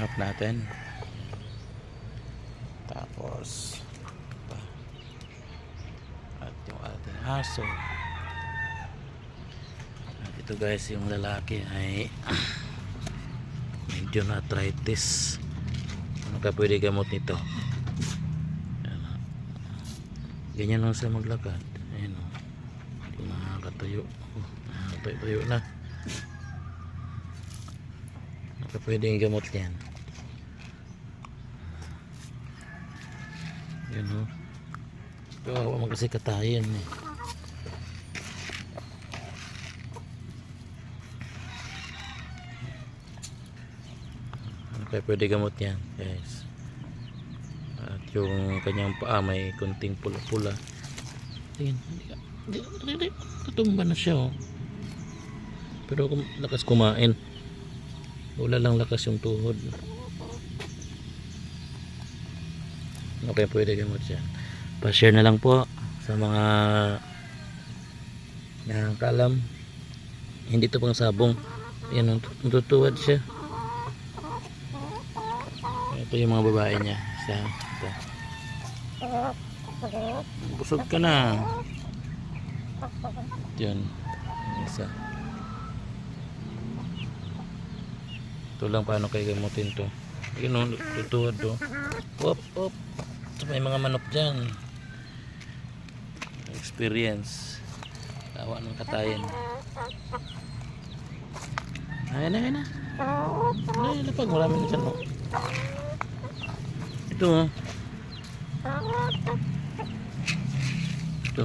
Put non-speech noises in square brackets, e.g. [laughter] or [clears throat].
hanap natin. Tapos pa at yung ating aso. At ito guys yung lalaki ay [clears throat] medyo na arthritis. Ano ka pwede gamot nito? Ah. ganyan lang siya maglakad. Ayun o hindi nakakatayo oh, nakakatayo na. Ano ka pwede gamot yan yun o kawawa mo kasi katayin eh. Ano kaya pwede gamot yan guys at yung kanyang paa may kunting pula-pula. Hindi. natumba na siya oh. Pero lakas kumain. Wala lang lakas yung tuhod okay pwede gamot siya? Pa-share na lang po sa mga nakakalam hindi to pang sabong. Yan natutuwad siya. Ito yung mga babae niya. Isa, isa. busog ka na. Yung isa. Ito lang paano kayo gamutin to. Yun o tutuwad to op op Ito, may mga manok dyan. Experience. Tawa ng katayin. Ayun na ayun na ayun na pag marami dyan oh. ito oh. Ito